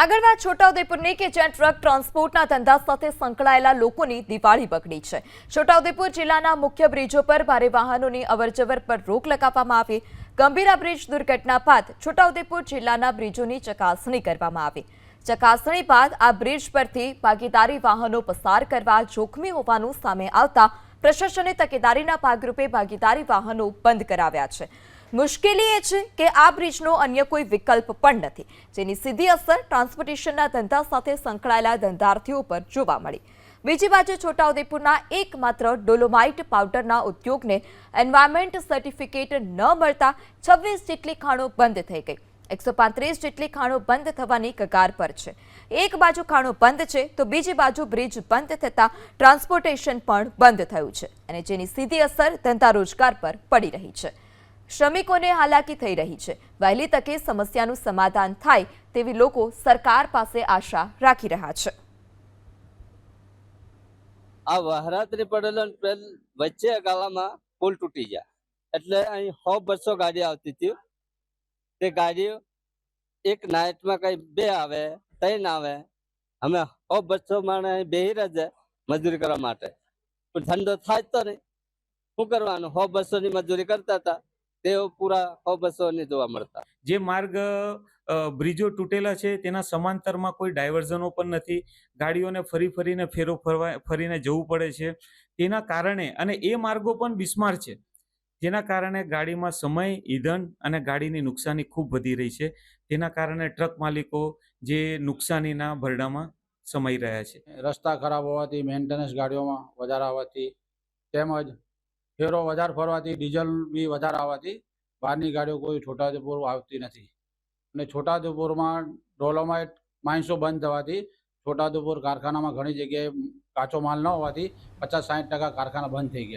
આગળ વાત છોટાઉદેપુરની કે જ્યાં ટ્રક ટ્રાન્સપોર્ટના ધંધા સાથે સંકળાયેલા લોકોની દિવાળી બગડી છે. છોટાઉદેપુર જિલ્લાના મુખ્ય બ્રિજો પર ભારે વાહનોની અવરજવર પર રોક લગાવવામાં આવી. ગંભીરા બ્રિજ દુર્ઘટના બાદ છોટાઉદેપુર જિલ્લાના બ્રિજોની ચકાસણી કરવામાં આવી. ચકાસણી બાદ આ બ્રિજ પરથી ભાગીદારી વાહનો પસાર કરવા જોખમી હોવાનું સામે આવતા પ્રશાસને તકેદારીના ભાગરૂપે ભાગીદારી વાહનો બંધ કરાવ્યા છે. મુશ્કેલી એ છે કે આ બ્રિજનો અન્ય કોઈ વિકલ્પ પણ નથી, જેની સીધી અસર ટ્રાન્સપોર્ટેશનના ધંધા સાથે સંકળાયેલા ધંધાર્થીઓ પર જોવા મળી. બીજી બાજુ છોટાઉદેપુરના એકમાત્ર ડોલોમાઇટ પાવડરના ઉદ્યોગને એન્વાયરમેન્ટ સર્ટિફિકેટ ન મળતા છવ્વીસ જેટલી ખાણો બંધ થઈ ગઈ. એકસો પાંત્રીસ જેટલી ખાણો બંધ થવાની કગાર પર છે. એક બાજુ ખાણો બંધ છે તો બીજી બાજુ બ્રિજ બંધ થતાં ટ્રાન્સપોર્ટેશન પણ બંધ થયું છે અને જેની સીધી અસર ધંધા રોજગાર પર પડી રહી છે. શ્રમિકોને હાલાકી થઈ રહી છે. વહેલી તકે સમસ્યાનું સમાધાન થાય તેવી લોકો સરકાર પાસે આશા રાખી રહ્યા છે. આ વહરાત્રી પડેલો વચ્ચે ગાળામાં પુલ તૂટી ગયા. એટલે અહીં સો બસો ગાડી આવતી હતી. તે ગાડીઓ એક નાઇટમાં કઈ બે આવે, ત્રણ આવે. અમે સો બસો માણસ બેહી રહે મજૂરી કરવા માટે. પણ ધંધો થાય તો નહીં. શું કરવાનું? સો બસો ની મજૂરી કરતા હતા. તેઓ પૂરા અબસો બસો જોવા મળતા. જે માર્ગ બ્રિજો તૂટેલા છે તેના સમાંતરમાં કોઈ ડાયવર્ઝનો પણ નથી. ગાડીઓને ફરી ફરીને ફેરો ફરવા ફરીને જવું પડે છે. તેના કારણે અને એ માર્ગો પણ બિસ્માર છે. જેના કારણે ગાડીમાં સમય ઈંધણ અને ગાડીની નુકસાની ખૂબ વધી રહી છે. તેના કારણે ટ્રક માલિકો જે નુકસાનીના ભરડામાં સમાઈ રહ્યા છે. રસ્તા ખરાબ હોવાથી મેન્ટેનન્સ ગાડીઓમાં વધારા આવવાથી તેમજ ફેરો વધારે ફરવાથી, ડીઝલ બી વધારે આવવાથી બહારની ગાડીઓ કોઈ છોટાઉદેપુર આવતી નથી. અને છોટાઉદેપુરમાં ડોલોમાઇટ માઇન્સો બંધ થવાથી છોટાઉદેપુર કારખાનામાં ઘણી જગ્યાએ કાચો માલ ન હોવાથી પચાસ સાઠ ટકા કારખાના બંધ થઈ ગયા.